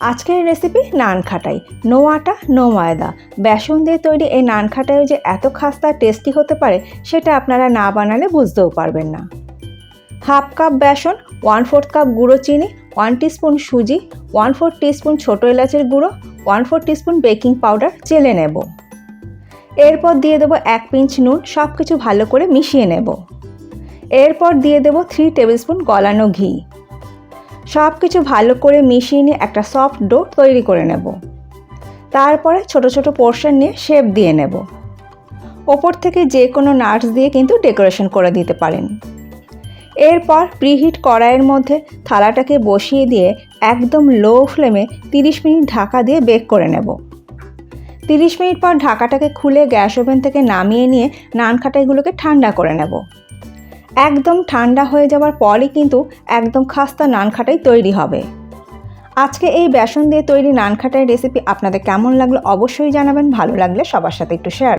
আজকের রেসিপি নান খাটাই। নো আটা, নো ময়দা। বেসন দিয়ে তৈরি এই নান খাটাইও যে এত খাস্তা টেস্টি হতে পারে, সেটা আপনারা না বানালে বুঝতেও পারবেন না। হাফ কাপ বেসন ওয়ান ফোর্থ কাপ গুঁড়ো চিনি ওয়ান টিস্পুন সুজি ওয়ান ফোর টিস্পুন ছোটো এলাচের গুঁড়ো one four teaspoon baking powder চেলে নেব। এরপর দিয়ে দেবো এক পিঞ্চ নুন সব কিছু ভালো করে মিশিয়ে নেব। এরপর দিয়ে দেবো থ্রি টেবিল স্পুন গলানো ঘি। সব কিছু ভালো করে মিশিয়ে নিয়ে একটা সফট ডো তৈরি করে নেব। তারপরে ছোট ছোট পোর্শন নিয়ে শেপ দিয়ে নেব। ওপর থেকে যে কোনো নাটস দিয়ে কিন্তু ডেকোরেশন করে দিতে পারেন। এরপর প্রিহিট কড়াইয়ের মধ্যে থালাটাকে বসিয়ে দিয়ে একদম লো ফ্লেমে 30 মিনিট ঢাকা দিয়ে বেক করে নেব। 30 মিনিট পর ঢাকাটাকে খুলে গ্যাস ওভেন থেকে নামিয়ে নিয়ে নান খাটাইগুলোকে ঠান্ডা করে নেব। একদম ঠান্ডা হয়ে যাওয়ার পরই কিন্তু একদম খাস্তা নানখাটাই তৈরি হবে। আজকে এই বেসন দিয়ে তৈরি নান খাটাই রেসিপি আপনাদের কেমন লাগল অবশ্যই জানাবেন, ভালো লাগলে সবার সাথে একটু শেয়ার